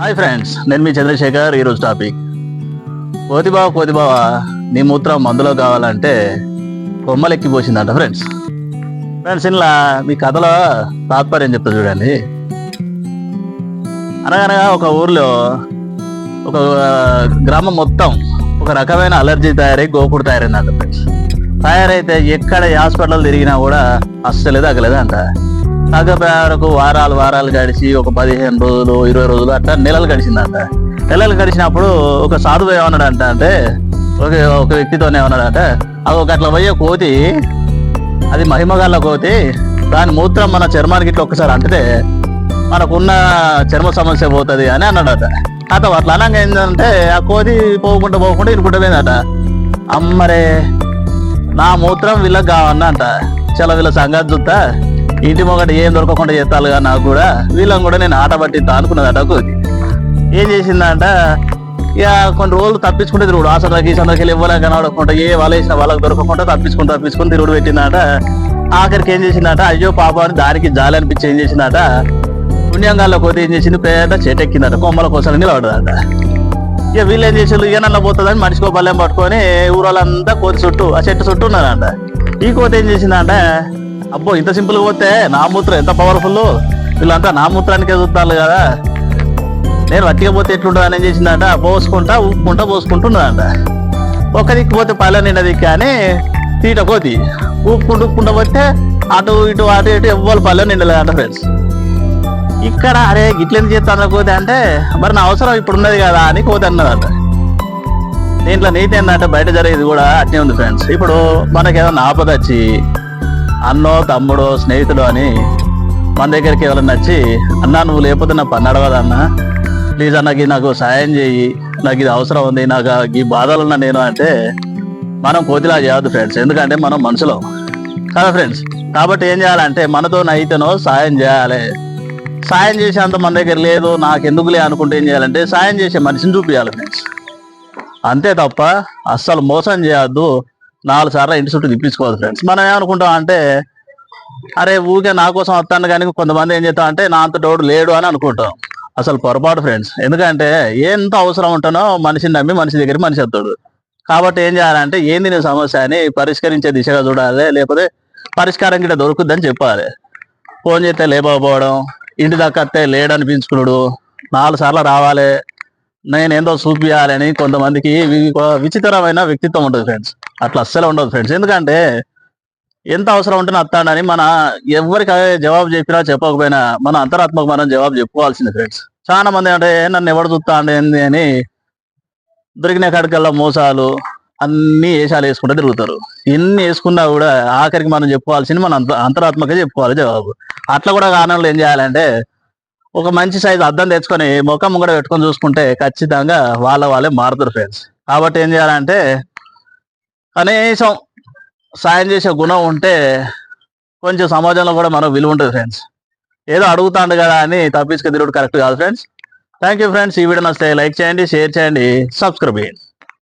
Hi friends నేను మీ చంద్రశేఖర్ ఈరోజు topic కోతిబావ కోతిబావ నీ మూత్రం మందులో కావాలంటే కొమ్మలెక్కిపోసిందంట ఫ్రెండ్స్ ఫ్రెండ్స్ ఇలా మీ కథలో తాత్పర్యం చెప్తా చూడండి. అనగనగా ఒక ఊర్లో ఒక గ్రామం మొత్తం ఒక రకమైన అలర్జీ తయారై గోకుడు తయారైందంట ఫ్రెండ్స్ తయారైతే ఎక్కడ ఏ హాస్పిటల్ తిరిగినా కూడా అస్సలేదు అగలేదు అంట తగ్గపోయే వరకు వారాలు వారాలు గడిచి ఒక పదిహేను రోజులు ఇరవై రోజులు అట్లా నెలలు గడిచిందంట. నెలలు గడిచినప్పుడు ఒక సాధువు ఏమన్నాడంట అంటే ఒక ఒక వ్యక్తితోనే ఏమన్నాడంటే అది ఒక అట్లా పోయే కోతి అది మహిమగాళ్ళ కోతి దాని మూత్రం మన చర్మానికి ఇట్లా ఒక్కసారి అంటితే మనకున్న చర్మ సమస్య పోతుంది అని అన్నాడట. అత అట్లా అనగా ఏంటంటే ఆ కోతి పోకుండా పోకుండా ఇరుకుంటూ పోయిందట. అమ్మరే నా మూత్రం వీళ్ళకి కావన్నంట. చాలా వీళ్ళ సంగతి చూస్తా ఇంటి మొగట ఏం దొరకకుండా చేస్తాలుగా నాకు కూడా. వీళ్ళని కూడా నేను ఆట పట్టిస్తా అనుకున్నదట కోతి ఏం చేసిందంట? ఇక కొన్ని రోజులు తప్పించుకుంటే తిరుగుడు. ఆ సందకి ఈ ఇవ్వలేక కనబడకుండా ఏ వాళ్ళు వేసిన వాళ్ళకి దొరకకుండా తప్పించుకుని తప్పించుకుని తిరుగుడు పెట్టిందట. ఆఖరికి ఏం చేసిందట? అయ్యో పాప అని దానికి జాలి అనిపించి ఏం చేసిందట? పుణ్యంగాల్లో కోతి ఏం చేసింది? పేద చెట్టెక్కిందట కొమ్మల కోసం నిలబడదట ఇక వీళ్ళు ఏం చేసారు ఇక నల్ల పోతుందని మనిషికో బల్లెం పట్టుకొని ఊరోళ్ళంతా కోతి చుట్టూ ఆ చెట్టు చుట్టూ ఉన్నారంట. ఈ కోతి ఏం చేసిందంట? అబ్బో ఇంత సింపుల్ పోతే నా మూత్రం ఎంత పవర్ఫుల్ వీళ్ళంతా నా మూత్రానికే చూస్తారు కదా. నేను వట్టిగా పోతే ఎట్లుంటుంది అని ఏం చేసిందంట? పోసుకుంటా ఊపుకుంటా పోసుకుంటున్నదంట ఒక దిక్కు పోతే పల్లె నిండా దిక్కు అని తీట కోతి ఊపుకుంటూ ఊపుకుంటా పోతే అటు ఇటు అటు ఇటు ఎవ్వరు పల్లె నిండలేదంట ఫ్రెండ్స్ ఇక్కడ అరే గిట్లెందుకు చేస్తాను కోతి అంటే మరి నా అవసరం ఇప్పుడు ఉన్నది కదా అని కోతి అన్నదంట. దీంట్లో నీతి ఏంటంటే బయట జరిగేది కూడా అట్నే ఉంది ఫ్రెండ్స్ ఇప్పుడు మనకి ఏదైనా ఆపద వచ్చి అన్నో తమ్ముడో స్నేహితుడు అని మన దగ్గరికి ఎవరైనా వచ్చి అన్నా నువ్వు లేకపోతే నా పని నడవదన్నా ప్లీజ్ అన్నకి నాకు సాయం చేయి నాకు ఇది అవసరం ఉంది. నాకు ఈ బాధలు ఉన్నా నేను అంటే మనం కోతిలా చేయవద్దు ఫ్రెండ్స్ ఎందుకంటే మనం మనుషులం. కదా ఫ్రెండ్స్ కాబట్టి ఏం చేయాలంటే మనతో నైతేనో సాయం చేయాలి. సాయం చేసేంత మన దగ్గర లేదు. నాకు ఎందుకులే అనుకుంటే ఏం చేయాలంటే సాయం చేసే మనిషిని చూపించాలి ఫ్రెండ్స్ అంతే తప్ప అస్సలు మోసం చేయొద్దు నాలుగు సార్లు ఇంటి చుట్టూ తిప్పించుకోవాలి ఫ్రెండ్స్ మనం ఏమనుకుంటాం అంటే అరే ఊరికే నా కోసం వస్తాను కానీ కొంతమంది ఏం చేస్తాం అంటే నా అంత లేడు అని అనుకుంటాం. అసలు పొరపాటు ఫ్రెండ్స్ ఎందుకంటే ఎంత అవసరం ఉంటానో మనిషిని నమ్మి మనిషి దగ్గర మనిషి వస్తాడు. కాబట్టి ఏం చేయాలంటే ఏంది నీ సమస్య అని పరిష్కరించే దిశగా చూడాలి లేకపోతే పరిష్కారం గిట్ట దొరుకుద్దని చెప్పాలి. ఫోన్ చేస్తే లేకపోవడం ఇంటి దాకా వస్తే లేడనిపించుకున్నాడు నాలుగు సార్లు రావాలి నేను ఏందో చూపియాలని కొంతమందికి విచిత్రమైన వ్యక్తిత్వం ఉంటుంది ఫ్రెండ్స్ అట్లా అస్సలు ఉండదు ఫ్రెండ్స్ ఎందుకంటే ఎంత అవసరం ఉంటే అత్తాడని మన ఎవరికి జవాబు చెప్పినా చెప్పకపోయినా మన అంతరాత్మకు మనం జవాబు చెప్పుకోవాల్సింది ఫ్రెండ్స్ చాలా మంది అంటే నన్ను ఎవడు చూస్తా ఏంది? అని దొరికిన కాడికల్లా మోసాలు అన్ని వేషాలు వేసుకుంటూ తిరుగుతారు. ఎన్ని వేసుకున్నా కూడా ఆఖరికి మనం చెప్పుకోవాల్సింది మన అంత అంతరాత్మకే చెప్పుకోవాలి జవాబు. అట్లా కూడా కారణంలో ఏం చేయాలంటే ఒక మంచి సైజు అద్దం తెచ్చుకొని ముఖం కూడా పెట్టుకొని చూసుకుంటే ఖచ్చితంగా వాళ్ళ వాళ్ళే మారుతారు ఫ్రెండ్స్ కాబట్టి ఏం చేయాలంటే కనీసం సాయం చేసే గుణం ఉంటే కొంచెం సమాజంలో కూడా మనకు విలువ ఉంటుంది ఫ్రెండ్స్ ఏదో అడుగుతాండు కదా అని తప్పించుకు తిరుగుడు కరెక్ట్ కాదు ఫ్రెండ్స్ థ్యాంక్ యూ ఫ్రెండ్స్ ఈ వీడియో నచ్చితే లైక్ చేయండి షేర్ చేయండి సబ్స్క్రైబ్ చేయండి.